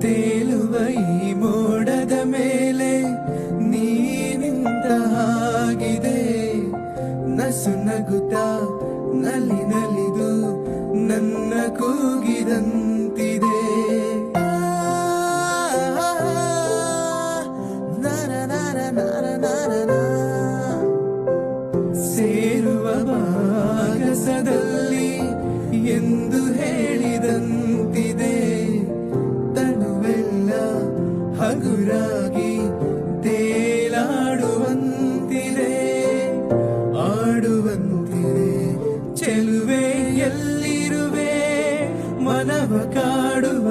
ತೇಲುವ ಮೋಡದ ಮೇಲೆ ನೀನಿಂತ ಹಾಗಿದೆ. ನಸು ನಗುತ್ತ ನಲಿ ನಲಿದು ನನ್ನ ಕೂಗಿದಂತಿದೆ. ಸೇರುವ ಭಾಗಸದಲ್ಲಿ ಎಂದು ಹೇಳಿದಂತಿದೆ ಹಗುರಾಗಿ ತೇಲಾಡುವಂತಿದೆ ಆಡುವಂತಿದೆ. ಚೆಲುವೆ ಎಲ್ಲಿರುವೆ ಮನವ ಕಾಡುವ